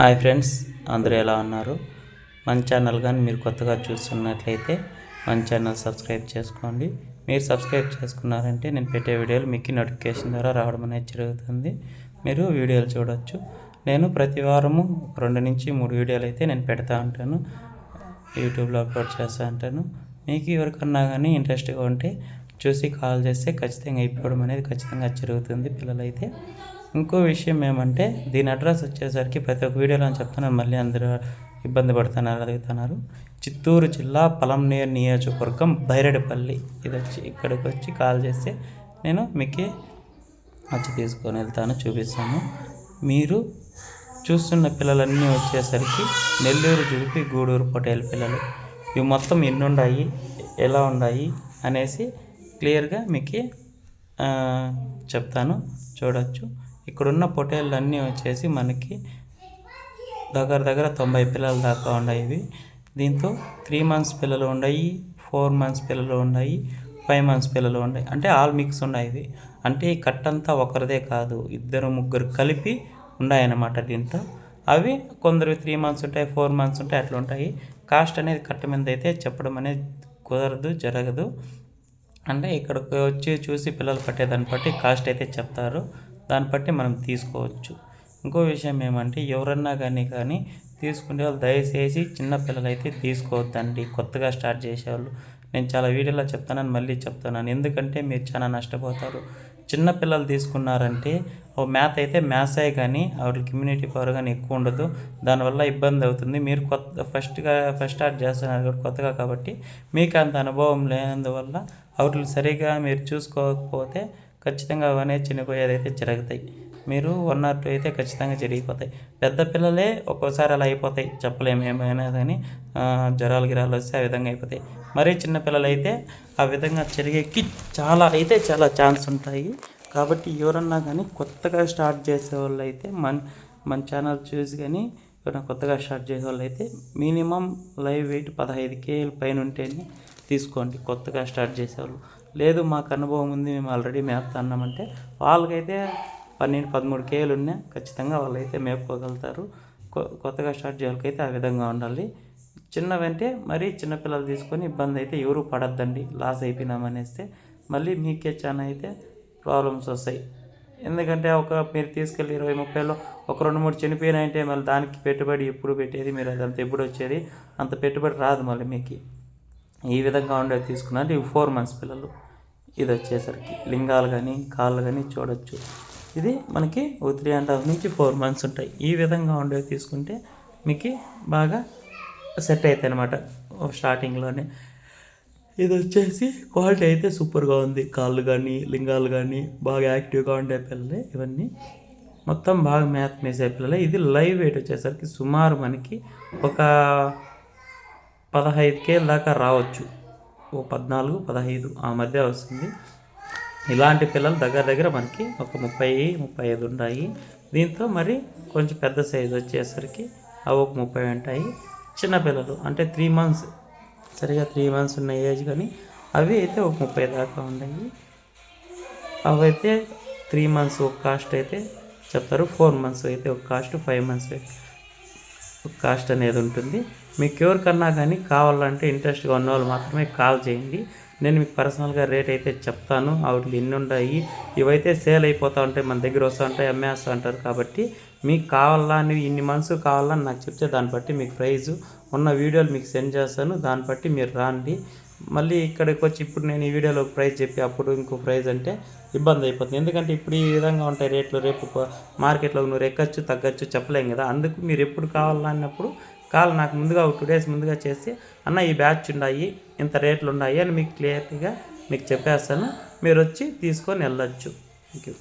Hi friends అందరూ ఎలా ఉన్నారు? మన ఛానల్ కానీ మీరు కొత్తగా చూస్తున్నట్లయితే మన ఛానల్ సబ్స్క్రైబ్ చేసుకోండి. మీరు సబ్స్క్రైబ్ చేసుకున్నారంటే నేను పెట్టే వీడియోలు మీకు నోటిఫికేషన్ ద్వారా రావడం అనేది జరుగుతుంది. మీరు వీడియోలు చూడవచ్చు నేను ప్రతి వారము రెండు నుంచి మూడు వీడియోలు అయితే నేను పెడతా ఉంటాను. యూట్యూబ్లో అప్లోడ్ చేస్తూ ఉంటాను. మీకు ఎవరికన్నా కానీ ఇంట్రెస్ట్గా ఉంటే చూసి కాల్ చేస్తే ఖచ్చితంగా అయిపోవడం అనేది ఖచ్చితంగా జరుగుతుంది పిల్లలైతే. ఇంకో విషయం ఏమంటే దీని అడ్రస్ వచ్చేసరికి ప్రతి ఒక్క వీడియోలో చెప్తున్నాను మళ్ళీ అందరూ ఇబ్బంది పడుతున్నారు అడుగుతున్నారు. చిత్తూరు జిల్లా పలంనేరు నియోజకవర్గం బైరెడపల్లి ఇది వచ్చి ఇక్కడికి వచ్చి కాల్ చేస్తే నేను మీకు వచ్చి తీసుకొని వెళ్తాను చూపిస్తాను. మీరు చూస్తున్న పిల్లలన్నీ వచ్చేసరికి నెల్లూరు జుడిపి గూడూరు పొటేల్ పిల్లలు. ఇవి మొత్తం ఎన్ని ఉన్నాయి ఎలా ఉన్నాయి అనేసి క్లియర్గా మీకు చెప్తాను. చూడొచ్చు. ఇక్కడున్న పొటేళ్ళు అన్నీ వచ్చేసి మనకి దగ్గర దగ్గర తొంభై పిల్లల దాకా ఉన్నాయి ఇవి. దీంతో త్రీ మంత్స్ పిల్లలు ఉన్నాయి ఫోర్ మంత్స్ పిల్లలు ఉన్నాయి ఫైవ్ మంత్స్ పిల్లలు ఉన్నాయి. అంటే ఆల్ మిక్స్ ఉన్నాయి ఇవి. అంటే ఈ కట్టంతా ఒకరిదే కాదు ఇద్దరు ముగ్గురు కలిపి ఉన్నాయన్నమాట దీంతో. అవి కొందరు త్రీ మంత్స్ ఉంటాయి ఫోర్ మంత్స్ ఉంటాయి అట్లా ఉంటాయి. కాస్ట్ అనేది కట్ట మీద అయితే చెప్పడం అనేది కుదరదు జరగదు. అంటే ఇక్కడికి వచ్చి చూసి పిల్లలు పట్టేదాన్ని బట్టి కాస్ట్ అయితే చెప్తారు. దాన్ని బట్టి మనం తీసుకోవచ్చు. ఇంకో విషయం ఏమంటే ఎవరన్నా కానీ కానీ తీసుకునే వాళ్ళు దయచేసి చిన్న పిల్లలు అయితే తీసుకోవద్దండి. కొత్తగా స్టార్ట్ చేసేవాళ్ళు. నేను చాలా వీడియోలో చెప్తానని మళ్ళీ చెప్తున్నాను. ఎందుకంటే మీరు చాలా నష్టపోతారు. చిన్న పిల్లలు తీసుకున్నారంటే ఓ మ్యాథ్ అయితే మ్యాథ్సే కానీ వాళ్ళకి ఇమ్యూనిటీ పవర్ కానీ ఎక్కువ ఉండదు. దానివల్ల ఇబ్బంది అవుతుంది. మీరు కొత్త ఫస్ట్గా ఫస్ట్ స్టార్ట్ చేస్తున్నారు కొత్తగా కాబట్టి మీకు అంత అనుభవం లేనందువల్ల వాటిని సరిగా మీరు చూసుకోకపోతే ఖచ్చితంగా అవన్నీ చనిపోయేది అయితే జరుగుతాయి. మీరు వన్ ఆర్ టూ అయితే ఖచ్చితంగా జరిగిపోతాయి. పెద్ద పిల్లలే ఒక్కోసారి అలా అయిపోతాయి. చెప్పలేము ఏమైనా కానీ జ్వరాలు గిరాలు వస్తే ఆ విధంగా అయిపోతాయి. మరీ చిన్నపిల్లలు అయితే ఆ విధంగా జరిగేకి చాలా అయితే చాలా ఛాన్స్ ఉంటాయి. కాబట్టి ఎవరన్నా కానీ కొత్తగా స్టార్ట్ చేసే వాళ్ళు అయితే మన మన ఛానల్ చూసి కానీ ఎవరైనా కొత్తగా స్టార్ట్ చేసే వాళ్ళు అయితే మినిమం లైవ్ వెయిట్ పదహైదు కేజీల పైన ఉంటేనే తీసుకోండి. కొత్తగా స్టార్ట్ చేసేవాళ్ళు. లేదు మాకు అనుభవం ఉంది మేము ఆల్రెడీ మేపుతున్నామంటే వాళ్ళకైతే పన్నెండు పదమూడు కేలు ఉన్నా ఖచ్చితంగా వాళ్ళైతే మేపుకోగలుగుతారు. కొత్తగా స్టార్ట్ చేయాలకైతే ఆ విధంగా ఉండాలి. చిన్నవంటే మరీ చిన్నపిల్లలు తీసుకొని ఇబ్బంది అయితే ఎవరు పడద్దండి లాస్ అయిపోయినామనేస్తే మళ్ళీ మీకే చాలా అయితే ప్రాబ్లమ్స్ వస్తాయి. ఎందుకంటే ఒక మీరు తీసుకెళ్ళి ఇరవై ముప్పైలో ఒక రెండు మూడు చనిపోయినాయంటే మళ్ళీ దానికి పెట్టుబడి ఎప్పుడు పెట్టేది మీరు అదంతా ఎప్పుడు వచ్చేది అంత పెట్టుబడి రాదు మళ్ళీ మీకు. ఈ విధంగా ఉండేది తీసుకున్నారు. ఇవి ఫోర్ మంత్స్ పిల్లలు. ఇది వచ్చేసరికి లింగాలు కానీ కాళ్ళు కానీ చూడొచ్చు. ఇది మనకి ఓ త్రీ అండ్ హాఫ్ నుంచి ఫోర్ మంత్స్ ఉంటాయి. ఈ విధంగా ఉండేవి తీసుకుంటే మీకు బాగా సెట్ అవుతాయి అనమాట స్టార్టింగ్లోనే ఇది వచ్చేసి క్వాలిటీ అయితే సూపర్గా ఉంది. కాళ్ళు కానీ లింగాలు కానీ బాగా యాక్టివ్గా ఉండే పిల్లలే ఇవన్నీ. మొత్తం బాగా మ్యాథ్ మేసే పిల్లలే. ఇది లైవ్ వెయిట్ వచ్చేసరికి సుమారు మనకి ఒక పదహైదు కేల దాకా రావచ్చు. ఓ పద్నాలుగు పదహైదు ఆ మధ్య వస్తుంది. ఇలాంటి పిల్లలు దగ్గర దగ్గర మనకి ఒక ముప్పై ముప్పై ఐదు ఉంటాయి. దీంతో మరి కొంచెం పెద్ద సైజు వచ్చేసరికి అవి ఒక ముప్పై ఉంటాయి. చిన్నపిల్లలు అంటే త్రీ మంత్స్ సరిగా త్రీ మంత్స్ ఉన్న ఏజ్ కానీ అవి అయితే ఒక ముప్పై దాకా ఉన్నాయి అవి అయితే త్రీ మంత్స్ ఒక కాస్ట్ అయితే చెప్తారు ఫోర్ మంత్స్ అయితే ఒక కాస్ట్ ఫైవ్ మంత్స్ కాస్ట్ అనేది ఉంటుంది. మీకు ఎవరికన్నా కానీ కావాలంటే ఇంట్రెస్ట్గా ఉన్న వాళ్ళు మాత్రమే కాల్ చేయండి. నేను మీకు పర్సనల్గా రేట్ అయితే చెప్తాను. వాటికి ఎన్ని ఉంటాయి? ఇవైతే సేల్ అయిపోతూ ఉంటాయి. మన దగ్గర వస్తూ ఉంటాయి అమ్మేస్తూ ఉంటారు కాబట్టి మీకు కావాలా అని ఇన్ని మంత్స్ కావాలని నాకు చెప్తే దాన్ని బట్టి మీకు ప్రైజు. ఉన్న వీడియోలు మీకు సెండ్ చేస్తాను. దాన్ని బట్టి మీరు రాండి. మళ్ళీ ఇక్కడికి వచ్చి ఇప్పుడు నేను ఈ వీడియోలో ప్రైస్ చెప్పి అప్పుడు ఇంకో ప్రైస్ అంటే ఇబ్బంది అయిపోతుంది. ఎందుకంటే ఇప్పుడు ఈ విధంగా ఉంటాయి రేట్లు రేపు మార్కెట్లో నువ్వు ఎక్కచ్చు తగ్గచ్చు చెప్పలేం కదా. అందుకు మీరు ఎప్పుడు కావాలన్నప్పుడు కాల్ నాకు ముందుగా ఒక టూ డేస్ ముందుగా చేసి అన్న ఈ బ్యాచ్ ఉన్నాయి ఇంత రేట్లు ఉన్నాయి అని మీకు క్లియర్గా మీకు చెప్పేస్తాను. మీరు వచ్చి తీసుకొని వెళ్ళొచ్చు. Thank you